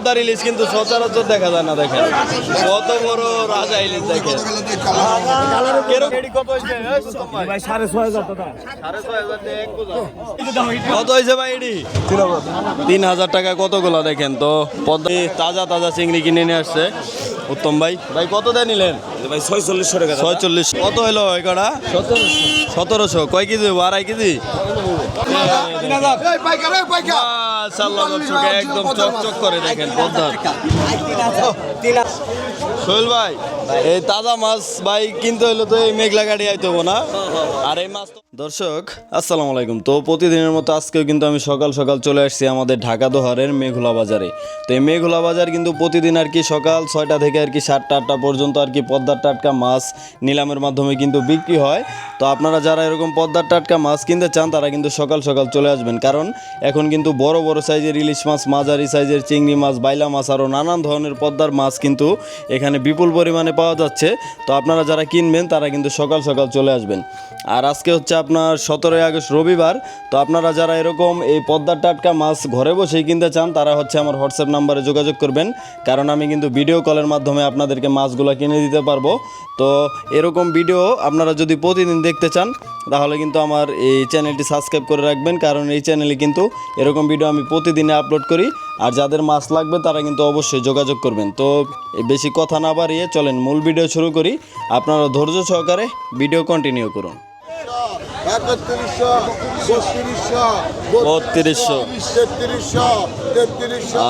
পদ্মার ইলিশ কিন্তু সচরাচর দেখা যায় না দেখেন। কত বড় রাজা ইলিশ দেখেন। এডি কত হয়েছে? কত ভাই এডি তিন হাজার। টাকা কতগুলো দেখেন তো? পদ্মা তাজা তাজা চিংড়ি কিনে নিয়ে আসছে। উত্তম ভাই। ভাই কত দেয় নিলেন? ভাই ছয়চল্লিশশো টাকা ছয়চল্লিশ। কত হলো এই কটা সতেরোশো। কয় কেজি? আড়াই কেজি? একদম চকচক করে দেখেন সোহেল ভাই এই তাজা মাছ, ভাই, কিনতে হলে তো এই মেঘলা গাড়ি আইতে হব না। আর এই মাছ দর্শক, আসসালামু আলাইকুম। তো প্রতিদিনের মতো আজকেও কিন্তু আমি সকাল সকাল চলে আসছি আমাদের ঢাকা দোহারের মেঘলা বাজারে। তো এই মেঘলা বাজার কিন্তু প্রতিদিন আর কি সকাল ছয়টা থেকে আর কি সাতটা আটটা পর্যন্ত আর কি পদ্মার টাটকা মাছ নিলামের মাধ্যমে কিন্তু বিক্রি হয়। তো আপনারা যারা এরকম পদ্মার টাটকা মাছ কিনতে চান, তারা কিন্তু সকাল সকাল চলে আসবেন। কারণ এখন কিন্তু বড় বড় সাইজের ইলিশ মাছ, মাঝারি সাইজের চিংড়ি মাছ, বাইলা মাছ আরও নানান ধরনের পদ্মার মাছ কিন্তু এখানে বিপুল পরিমাণে পাওয়া যাচ্ছে। তো আপনারা যারা কিনবেন, তারা কিন্তু সকাল সকাল চলে আসবেন। আর আজকে হচ্ছে আপনার সতেরোই আগস্ট, রবিবার। তো আপনারা যারা এরকম এই পদ্মার টাটকা মাছ ঘরে বসেই কিনতে চান, তারা হচ্ছে আমার হোয়াটসঅ্যাপ নাম্বারে যোগাযোগ করবেন। কারণ আমি কিন্তু ভিডিও কলের মাধ্যমে আপনাদেরকে মাছগুলো কিনে দিতে পারব। তো এরকম ভিডিও আপনারা যদি প্রতিদিন দেখতে চান, তাহলে কিন্তু আমার এই চ্যানেলটি সাবস্ক্রাইব করে রাখবেন। কারণ এই চ্যানেলে কিন্তু এরকম ভিডিও আমি প্রতিদিনে আপলোড করি। আর যাদের মাছ লাগবে তারা কিন্তু অবশ্যই যোগাযোগ করবেন। তো বেশি কথা না বাড়িয়ে চলেন মূল ভিডিও শুরু করি। আপনারা ধৈর্য সহকারে ভিডিও কন্টিনিউ করুন।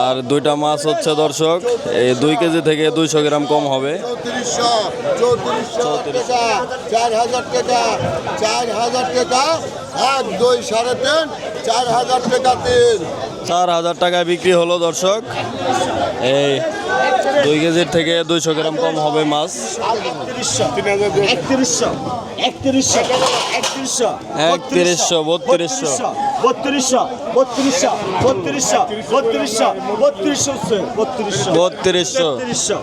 আর দুইটা মাছ হচ্ছে দর্শক এই দুই কেজি থেকে দুইশো গ্রাম কম হবে। চার হাজার টাকা চার হাজার টাকা এক দুই সাড়ে তিন চার হাজার টাকা টাকায় বিক্রি হলো দর্শক। এই দুই কেজির থেকে দুইশো গ্রাম কম হবে মাছ। একত্রিশশো। বত্রিশশো। বত্রিশশো। বত্রিশশো। বত্রিশশো। বত্রিশশো। বত্রিশশো। বত্রিশশো।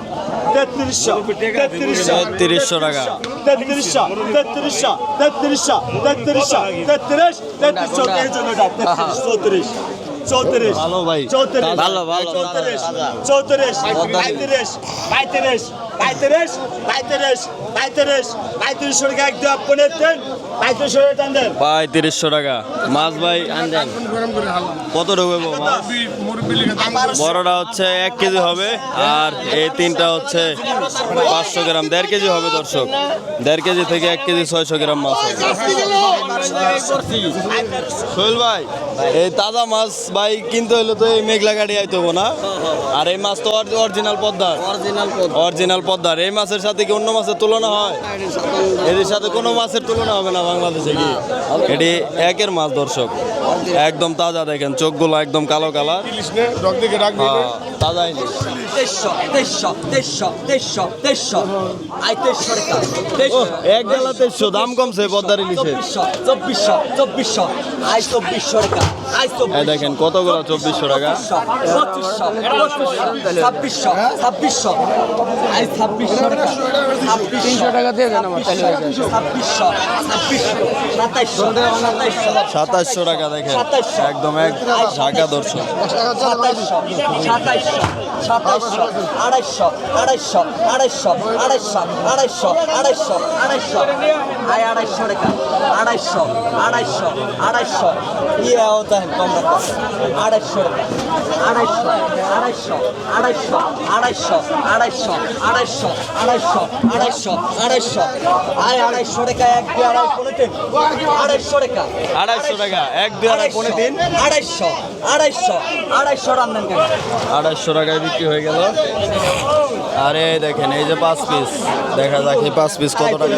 তেত্রিশশো তেত্রিশশো তেত্রিশশো টাকা। তেত্রিশশো তেত্রিশশো তেত্রিশশো তেত্রিশশো তেত্রিশ তেত্রিশশো তেত্রিশ চৌত্রিশ চৌত্রিশ ভালো ভাই। চৌত্রিশ ভালো, ভালো। চৌত্রিশ চৌত্রিশ পঁয়ত্রিশ পঁয়ত্রিশ পঁয়ত্রিশ পঁয়ত্রিশ পঁয়ত্রিশ পঁয়ত্রিশ টাকা একদম পনেরো দেন পঁয়ত্রিশ টাকা দেন। দেন পঁয়ত্রিশশো টাকা। মাছ ভাই আনতেন কত ঢুকবে বড়টা হচ্ছে এক কেজি হবে আর এই তিনটা হচ্ছে পাঁচশো গ্রাম। দেড় কেজি হবে দর্শক। দেড় কেজি থেকে এক কেজি ছয়শো গ্রাম মাছ হবে। সোহেল ভাই এই তাজা মাছ ভাই কিনতে হলে তো এই মেঘলা গাড়ি আইতে হব না। আর এই মাছ তো অরিজিনাল পদ্মার। অরিজিনাল অরিজিনাল পদ্মার। এই মাছের সাথে কি অন্য মাছের তুলনা হয়? এদের সাথে কোনো মাছের তুলনা হবে না বাংলাদেশে কি? এটি একের মাছ দর্শক। একদম তাজা দেখেন চোখগুলো একদম কালো কালার। ইলিশ তেইশশো তেইশশো তেইশশো তেইশশো তেইশশো আই তেইশশো টাকা এক গেলা তেইশশো দাম কমছে পদ্মার ইলিশের। চব্বিশশো চব্বিশশো আই চব্বিশশো টাকা আই এই চব্বিশশো। দেখেন কতগুলো চব্বিশশো টাকা পঁচিশশো ছাব্বিশশো ছাব্বিশশো। আই ছাব্বিশশো টাকা ছাব্বিশশো টাকা দিয়ে দেন আমার ছাব্বিশশো ছাব্বিশশো সাতাইশশো সাতাইশশো। সাতাশশো টাকা দেখেন। একদম এক ঢাকা দর্শক সাতাইশশো সাতাইশশো। সাতাইশশো আড়াইশো আড়াইশো আড়াইশো আড়াইশো আড়াইশো আড়াইশো আড়াইশো আয় আড়াইশো টাকা আড়াইশো আড়াইশো আড়াইশো ইয়ে হতে কম রাখো আড়াইশো টাকা আড়াইশো আড়াইশো আড়াইশো আড়াইশো আড়াইশো আড়াইশো আড়াইশো আড়াইশো আড়াইশো আয় আড়াইশো টাকা এক দুই আড়াই পনেরো তিন আড়াইশো টাকা আড়াইশো টাকা এক দুই আড়াই পনেরো তিন আড়াইশো আড়াইশো আড়াইশো রান্নান কেন আড়াইশো টাকায় বিক্রি হয়ে গেল আরে দেখেন এই যে পাঁচ পিস দেখা যাক এই পাঁচ পিস কত টাকা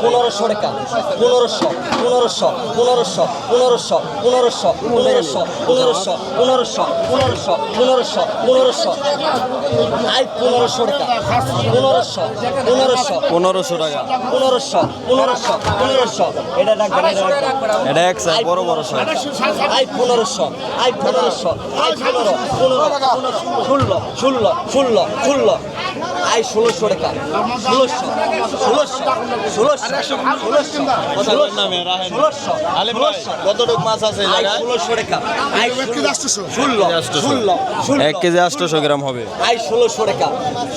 পনেরোশো টাকা পনেরোশো পনেরোশো পনেরোশো পনেরোশো পনেরোশো পনেরোশো পনেরোশো পনেরোশো পনেরোশো পনেরোশো পনেরোশো আই পনেরোশো টাকা পনেরোশো পনেরোশো পনেরোশো টাকা পনেরোশো পনেরোশো পনেরোশো এটা রাখবেন এটা রাখবেন এটা এক সাইজ বড় বড় সাইজ আই পনেরোশো আই পনেরোশো আই পনেরো পনেরো ষোলো ষোলো ষোলো ষোলো আই ষোলোশো টাকা। ষোলোশো ষোলোশো ষোলোশো ষোলোশো ভাই কতটুক মাছ আছে ষোলোশো টাকা। ষোলো আটশোশো। ষোলো ষোলো এক কেজি আটশোশো গ্রাম হবে। আই ষোলোশো টাকা।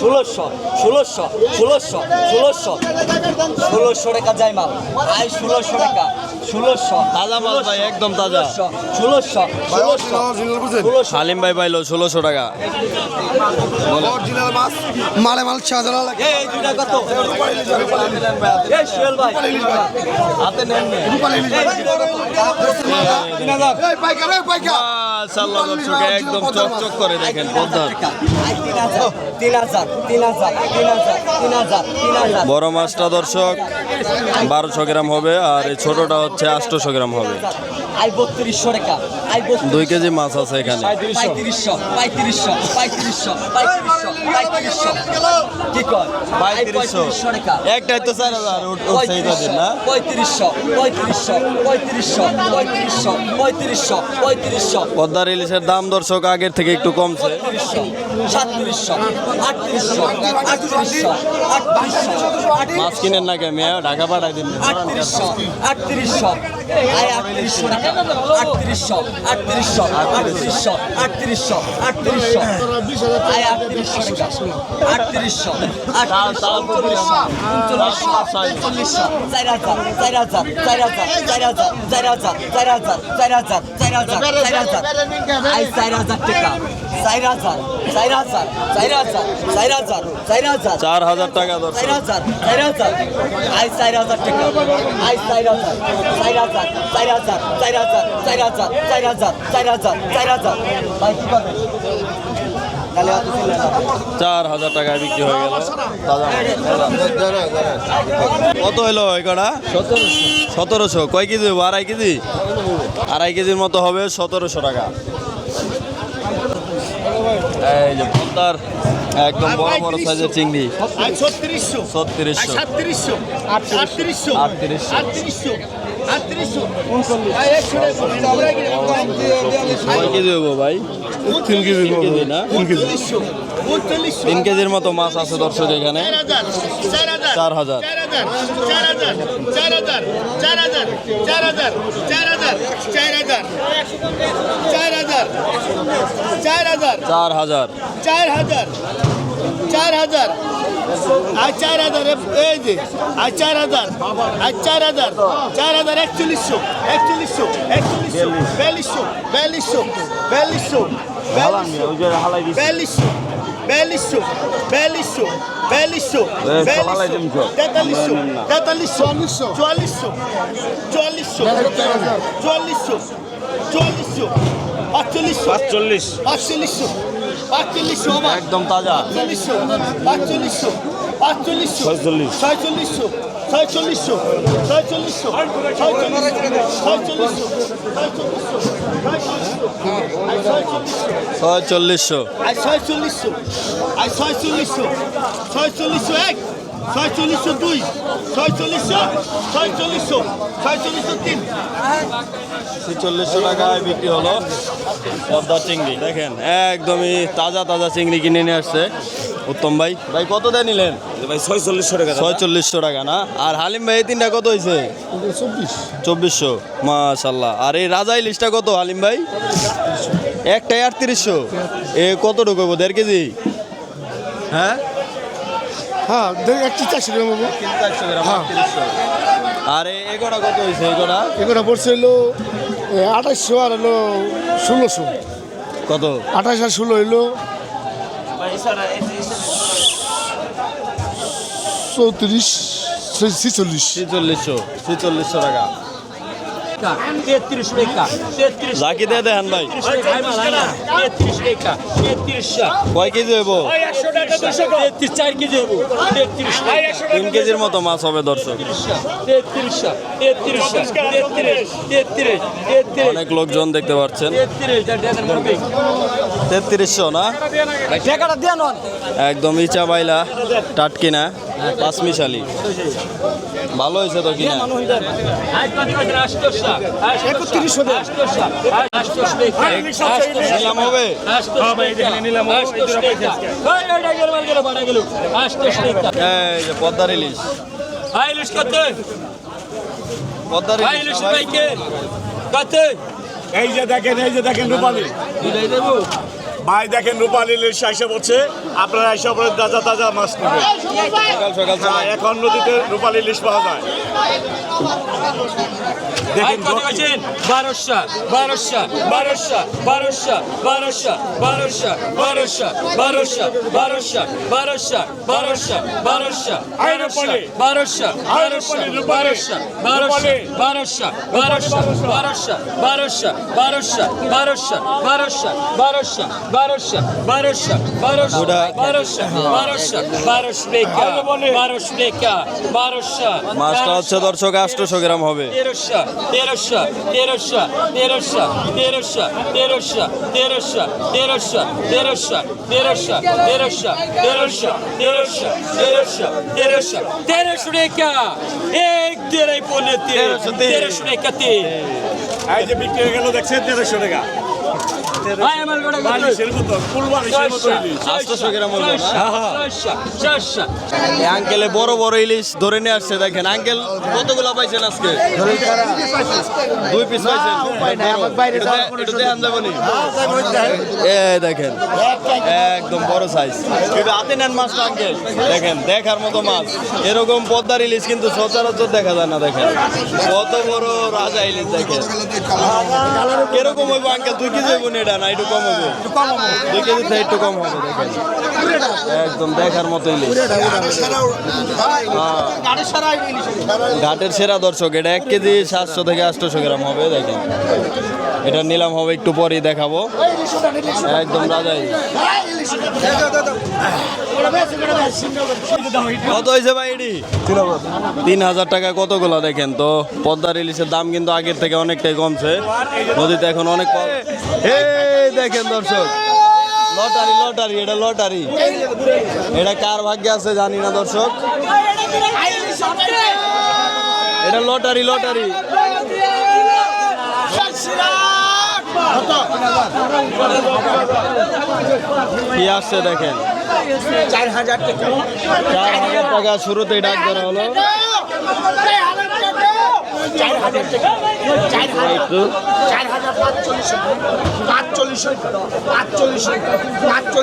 ষোলোশো ষোলোশো ষোলোশো ষোলোশো ষোলোশো টাকা যাই মাল। আই ষোলোশো টাকা। ষোলোশো তাজা মাল ভাই একদম তাজা। ষোলোশো ষোলোশো হালিম ভাই পাইলো ষোলোশো টাকা। মালে মাল সাজানো লাগে। এই কত এই সোহেল ভাই। হাতে নেন নে। পাইকার পাইকার বড় মাছটা দর্শক বারোশো গ্রাম হবে আর এই ছোটটা হচ্ছে আটশোশো গ্রাম হবে দুই কেজি মাছ আছে এখানে একটাই তো চার হাজার উৎসাহিত পঁয়ত্রিশশো পঁয়ত্রিশশো পঁয়ত্রিশশো পঁয়ত্রিশ পঁয়ত্রিশশো পঁয়ত্রিশশো পঁয়ত্রিশশো। পদ্মার ইলিশের দাম দর্শক আগের থেকে একটু কমছে। সাতত্রিশশো আটত্রিশশো আটত্রিশশো মাছ কিনেন না কে? মেয়ে ঢাকা পাঠাই দিন। আটত্রিশশো আটত্রিশশো। আটত্রিশশো আটত্রিশশো আটত্রিশশো আটত্রিশশো আটত্রিশশো আটত্রিশশো। আটত্রিশশো আটত্রিশশো আটত্রিশশো উনচল্লিশশো চার হাজার চার হাজার চার হাজার চার হাজার চার হাজার চার হাজার চার হাজার চার হাজার চার হাজার আয় চার হাজার টাকা চার হাজার চার হাজার চার হাজার চার হাজার চার হাজার চার হাজার টাকা চার হাজার চার হাজার আই চার হাজার টাকা আই চার হাজার চার হাজার চার হাজার চার হাজার চার হাজার চার হাজার চার হাজার চার হাজার ভাই কি করবেন। চার হাজার টাকায় বিক্রি হয়ে গেল। কত হলো এই কটা? সতেরোশো। কয় কেজি আড়াই কেজি? আড়াই কেজির মতো হবে সতেরোশো টাকা। এই যে পদ্মার একদম বড় বড় সাইজের চিংড়ি। ছত্রিশশো। ছত্রিশশো আটত্রিশশো। আটত্রিশশো। আটত্রিশশো। তিন কেজির মতো মাছ আছে দর্শক এখানে চার হাজার চার হাজার চার হাজার চার হাজার আর চার হাজার এই যে আর চার হাজার আর চার হাজার চার হাজার একচল্লিশশো একচল্লিশশো একচল্লিশশো বিয়াল্লিশশো বিয়াল্লিশশো বিয়াল্লিশশো বিয়াল্লিশশো বিয়াল্লিশশো বিয়াল্লিশশো বিয়াল্লিশশো বিয়াল্লিশশো তেতাল্লিশশো তেতাল্লিশশো চুয়াল্লিশশো। চুয়াল্লিশশো চুয়াল্লিশশো চুয়াল্লিশশো পাঁচচল্লিশশো চল্লিশ পাঁচচল্লিশশো পাঁচচল্লিশশো একদম তাজা। পাঁচচল্লিশশো পাঁচচল্লিশশো পাঁচচল্লিশশো ছয়চল্লিশ। ছয়চল্লিশশো ছয়চল্লিশশো ছয়চল্লিশশো ছয়চল্লিশশো ছয়চল্লিশশো ছয়চল্লিশশো। ছয়চল্লিশশো আই ছয়চল্লিশশো ছয়চল্লিশশো এক ছয়চল্লিশশো দুই ছয়চল্লিশশো ছয়চল্লিশশো ছয়চল্লিশশো তিন। ছেচল্লিশশো টাকায় বিক্রি হলো। পদ্মা চিংড়ি। দেখেন একদমই তাজা তাজা চিংড়ি কিনে নিয়ে আসছে উত্তম ভাই। ভাই কত দেয় নিলেন? ভাই ছয়চল্লিশশো টাকা ছয়চল্লিশশো টাকা না? আর হালিম ভাই এই তিনটা কত হয়েছে চব্বিশ। চব্বিশশো মাশাল্লাহ। আর এই রাজা ইলিশটা কত হালিম ভাই? একটাই আটত্রিশশো। এ কতটুকু হব দেড় কেজি? হ্যাঁ? হ্যাঁ চারশো গ্রাম চারশো গ্রাম আর এ- এগোটা কত হয়েছে এগোটা এগুলো পড়ছে হলো আঠাশশো আর হলো ষোলোশো। কত? আঠাশ আর ষোলো হইল চৌত্রিশ ছেচল্লিশ। ছেচল্লিশশো ছেচল্লিশশো টাকা। তেত্রিশ টাকা তেত্রিশ জাকি দিয়ে দেন ভাই। তেত্রিশ টাকা তেত্রিশ কয় কেজি হইব? তেত্রিশ চার কেজি হব তেত্রিশ তিন কেজির মতো মাছ হবে দর্শক। তেত্রিশ তেত্রিশ তেত্রিশ তেত্রিশ তেত্রিশ। অনেক লোকজন দেখতে পাচ্ছেন। তেত্রিশ তেত্রিশশো না? একদম ইচা বাইলা টাটকিনা পাঁচমিশালি ভালো হয়েছে তো কিনা? দেন নিলাম হবে? এই যে পদ্মার ইলিশ। পদ্মার ইলিশ সবাই- এই যে দেখেন এই যে দেখেন রূপালী। ভাই দেখেন রূপালী ইলিশ এসে পড়ছে আপনারা এসে পড়ে তাজা তাজা মাছ নেবেন। হ্যাঁ, এখন নদীতে রূপালী লিস পাওয়া যায় দেখেন বারোশো বারোশো বারোশো বারোশো বারোশো বারোশো বারোশো বারোশো বারোশো বারোশো বারোশো বারোশো আয় রূপালী। বারোশো আয় বারোশো রূপালী, রূপালী। বারোশো বারোশো বারোশো বারোশো বারোশো বারোশো বারোশো বারোশো বারোশো বারোশো বারোশো বারোশো বারোশো ওটা বারোশো বারোশো বারোশো টাকা বারোশো টাকা বারোশো মাছটা হচ্ছে আটশোশো গ্রাম হবে তেরোশো তেরোশো তেরোশো তেরোশো তেরোশো তেরোশো তেরোশো তেরোশো তেরোশো তেরোশো তেরোশো তেরোশো তেরোশো তেরোশো তেরোশো তেরোশো রেখা এক দেড়াই পনেরো তেরোশো তিন। তেরোশো রেখা তিন এই যে বিক্রি হয়ে গেল দেখছেন তেরোশো টাকা আঙ্কেলে বড় বড় ইলিশ ধরে নিয়ে আসছে দেখেন। আঙ্কেল কতগুলো পাইছেন আজকে? দুই পিস পাইছেন। এটা দে- এটা দেখান একদম বড় সাইজ কিন্তু হাতে নেন মাছটা আঙ্কেল দেখেন দেখার মতো মাছ। এরকম পদ্মার ইলিশ কিন্তু সচরাচর দেখা যায় না দেখেন। কত বড় রাজা ইলিশ দেখেন। কীরকম হইব আঙ্কেল দুই কেজি হইব না এটা না একটু কম দুই কেজি থেকে একটু কম হবে দেখেন একদম দেখার মতো ইলিশ ঘাটের সেরা দর্শক এটা এক কেজি সাতশো থেকে আটশোশো গ্রাম হবে দেখেন এটা নিলাম হবে একটু পরেই দেখাবো একদম রাজাই কত হয়েছে ভাই তিন হাজার টাকা, কতগুলো দেখেন তো? পদ্মার ইলিশের দাম কিন্তু আগের থেকে অনেকটাই কমছে। নদীতে এখন অনেক দেখেন দর্শক, লটারি লটারি, এটা লটারি। এটা কার ভাগ্যে আছে জানি না দর্শক। এটা লটারি লটারি। কি আসছে দেখেন? চার হাজার টাকা। শুরুতেই ডাক ধরা হলো। একটু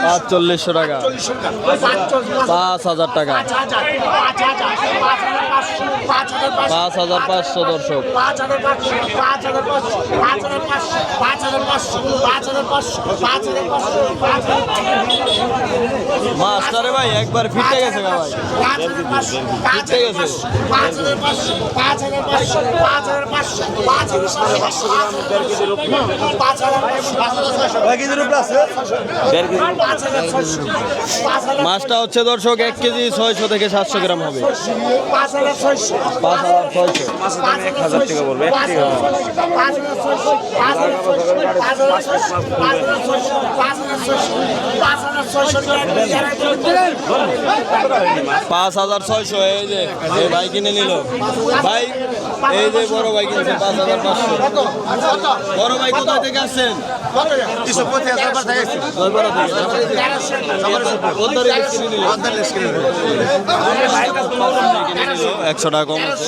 পাঁচচল্লিশশো টাকা। পাঁচ হাজার টাকা। পাঁচ হাজার পাঁচশো দর্শক। পাঁচ হাজার পাঁচশো পাঁচ হাজার পাঁচশো পাঁচ হাজার পাঁচশো পাঁচ হাজার পাঁচশো পাঁচ হাজার পাঁচশো পাঁচ হাজার পাঁচশো পাঁচ হাজার মাস্টারে ভাই? একবার ফিটে গেছে। ভাই পাঁচ হাজার পাঁচশো পাঁচ হাজার। পাঁচশো পাঁচ হাজার পাঁচশো মাছটা হচ্ছে দর্শক এক কেজি ছয়শো থেকে সাতশো গ্রাম হবে। পাঁচ হাজার ছয়শো পাঁচ হাজার ছয়শো এই যে ভাই কিনে নিল। ভাই এই যে বড় ভাই কিনছে পাঁচ হাজার পাঁচশো। বড় ভাই কোথা থেকে আসছেন? একশো টাকা কম আছে।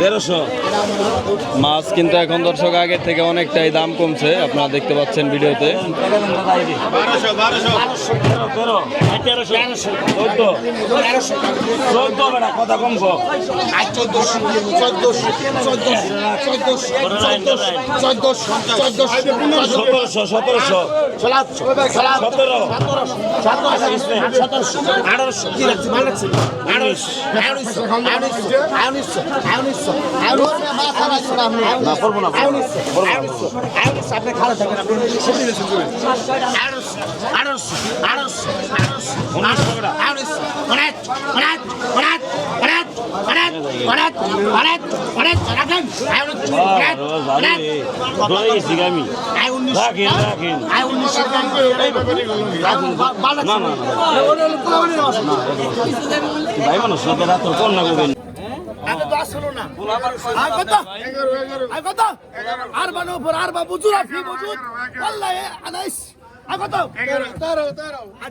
তেরোশো। মাছ কিন্তু এখন দর্শক আগের থেকে অনেকটাই দাম কমছে আপনারা দেখতে পাচ্ছেন ভিডিওতে। তেরো তেরোশো। চোদ্দ। চোদ্দ বেটা কথা কম না করব না। আপনি খারাপ থাকবেন আপনি ভাই মানুষ কম না করবেন আগে দশ হলো না। আর কত? আর কত? আর বানো উপর আর বা বুঝুর আর ফি বুঝুর আল্লাহ আনাইস। আর কত? তেরো তেরো।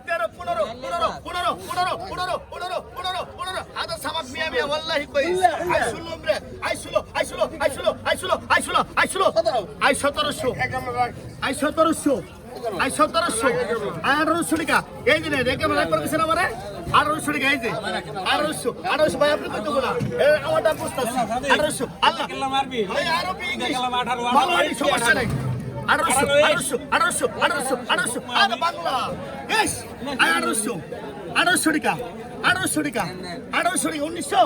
তেরো পনেরো পনেরো পনেরো পনেরো পনেরো পনেরো পনেরো পনেরো। আদা সামাক মিয়া মিয়া ওয়াল্লাহি কই। আই শুলো রে। আই শুলো আই শুলো আই শুলো আই শুলো আই শুলো আই শুলো আই সতেরোশো। আই সতেরোশো। আই সতেরোশো। আঠারোশো টাকা। এই দিনে রেখে মারা করেছেন আমারে? আঠারোশো টাকা এই যে। আঠারোশো আঠারোশো ভাই আপনি কত বলা আমার দাম বুঝতেছি। আঠারোশো আল্লাহ। সমস্যা নেই। আঠারোশো আঠারোশো আঠারোশো আঠারোশো আঠারোশো। আর বাংলা। ইস আঠারোশো। আঠারোশো টাকা আঠারোশো টাকা আঠারোশো টাকা উনিশশো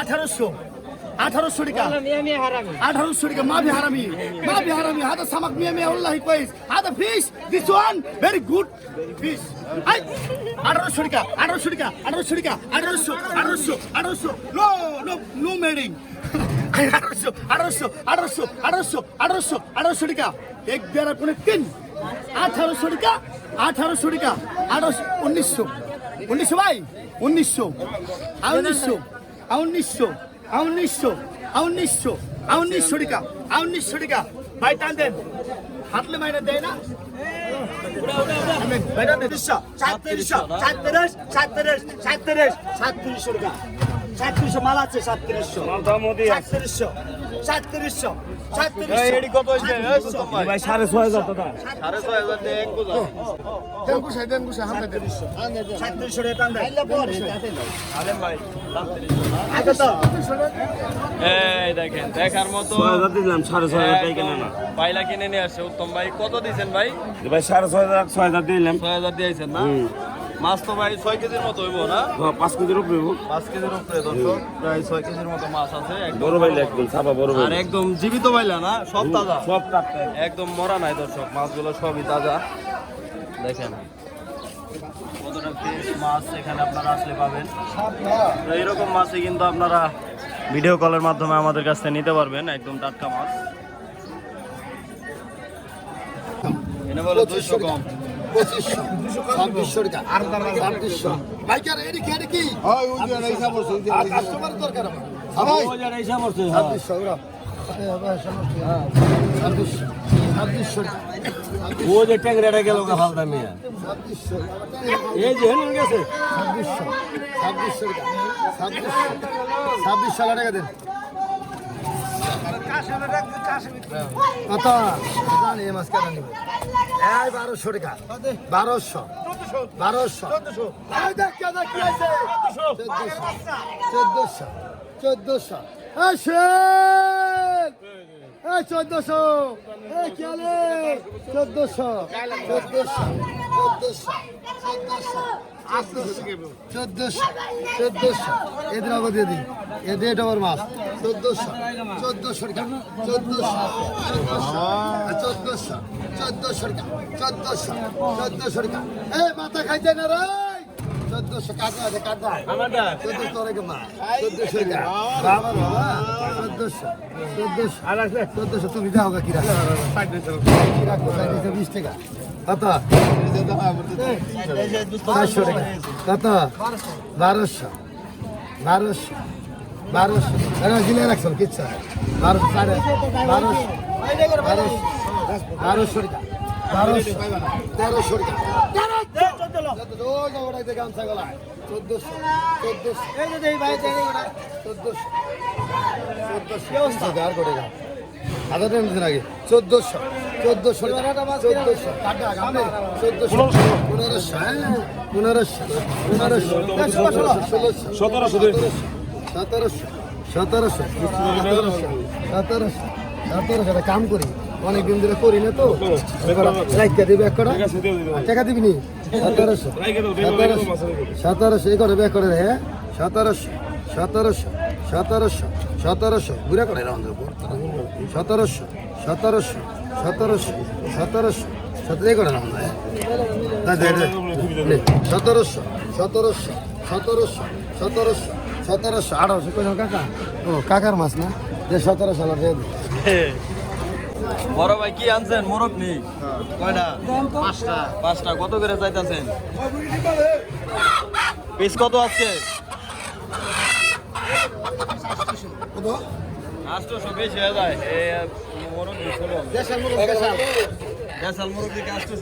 আঠারোশো। আঠারোশো টাকা। আঠারোশো টাকা মাভি হারামি মাভি হারামি হাদা সামাক মিয়া মিয়া উল্লাহি কইস। হাদা fish this one very good I আঠারোশো টাকা আঠারোশো টাকা আঠারোশো টাকা আঠারোশো আঠারোশো আঠারোশো। নো নো নো মেডিং আঠারোশো আঠারোশো আঠারোশো আঠারোশো আঠারোশো আঠারোশো টাকা। এক দেড় কোনে তিন। আঠারোশো টাকা আঠারোশো টাকা। আঠারোশো উনিশশো। উনিশশো ভাই উনিশশো। উনিশশো। উনিশশো। উনিশশো উনিশশো উনিশশো টাকা উনিশশো টাকা। ভাই টান দেন। হাতলে মাইনে দেয় না? সাতত্রিশশো মাল আছে সাতত্রিশশো। সাতত্রিশশো সাতত্রিশশো সাতত্রিশশো। এই দেখেন দেখার মতো দিলাম সাড়ে ছয় হাজার টাকা না? পাইলা কিনে নিয়ে আসছে উত্তম ভাই কত দিয়েছেন ভাই? ভাই সাড়ে ছয় হাজার ছয় হাজার দিলাম। ছয় হাজার দিয়েছেন না? মাছ তো ভাই ছয় কেজির মতো হইব না? হ্যাঁ, পাঁচ কেজির উপরে হোক। পাঁচ কেজির উপরে দর্শক প্রায় ছয় কেজির মতো মাছ আছে একদম বড় একদম বড় আর একদম জীবিত পাইলা না সব তাজা? সব টাটকা একদম মরা নাই দর্শক মাছগুলো সবই তাজা। দেখেন। কতটা ফ্রেশ মাছ এখানে আপনারা আসলে পাবেন তো এইরকম মাছই কিন্তু আপনারা ভিডিও কলের মাধ্যমে আমাদের কাছ থেকে নিতে পারবেন একদম টাটকা মাছ এনে বলো দুইশো কম ছাব্বিশশো ও যে ট্যাংরাটা গেল ওকে ফালতা মিয়া। এই যে হ্যাঁ, হেন গেছে। ছাব্বিশশো ছাব্বিশশো টাকা দেন। কত জানি মাছ কেন বারোশো টাকা। বারোশো। বারোশো। চোদ্দশো। চোদ্দশো। চোদ্দশো। এই চোদ্দশো। এই চোদ্দশো। চোদ্দশো। এদের আগে দিয়ে দিই এদের আমার মাছ চোদ্দশো। চোদ্দশো। চোদ্দশো। চোদ্দশো। চোদ্দশো চোদ্দশো। চোদ্দশো টাকা এ মাথা খাইতে না রে। চোদ্দশো কাকা আছে কাকা। চোদ্দশো টাকা মা চোদ্দশো বাবা বাবা চোদ্দশো চোদ্দশো। চোদ্দশো তুমি দাও কি রাখো কি রাখো সাইডে বিশ টাকা। কত? চারশো টাকা। কত? বারোশো। বারোশো। বারোশো। জিলে রাখছো কিচ্ছু বারোশো সাড়ে বারোশো। বারোশো। বারোশো টাকা। বারোশো। তেরোশো টাকা। চোদ্দশো চোদ্দশো চোদ্দশো চোদ্দশো আর করে গা হাজার টাকা আগে চোদ্দোশো চোদ্দোশো চোদ্দোশো চোদ্দোশো পনেরোশো হ্যাঁ পনেরোশো পনেরোশো ষোলোশো সতেরোশো সতেরোশো সতেরোশো সতেরোশো সতেরোশো সতেরোশো কাম করি অনেকদিন ধরে করি না তো রাইকা দিবি এক টাকা দিবি নি সতেরোশো সতেরোশো এই করে ব্যাক করে রে হ্যাঁ সতেরোশো সতেরোশো সতেরোশো সতেরোশো ঘুরে করে রাউন্ডের উপর সতেরোশো সতেরোশো সতেরোশো সতেরোশো সতেরো করে হ্যাঁ সতেরোশো সতেরোশো সতেরোশো সতেরোশো সতেরোশো আঠারোশো কাকা ও কাকার মাছ না যে সতেরোশো দিই। বড় ভাই কি আনছেন? মোরগ নি কয়টা? পাঁচটা। পাঁচটা। কত করে চাইতেছেন? পিস কত আজকে? আটশোশো বেশি হয়ে যায়। মোরগ দেশাল মোরগ দিকে পিস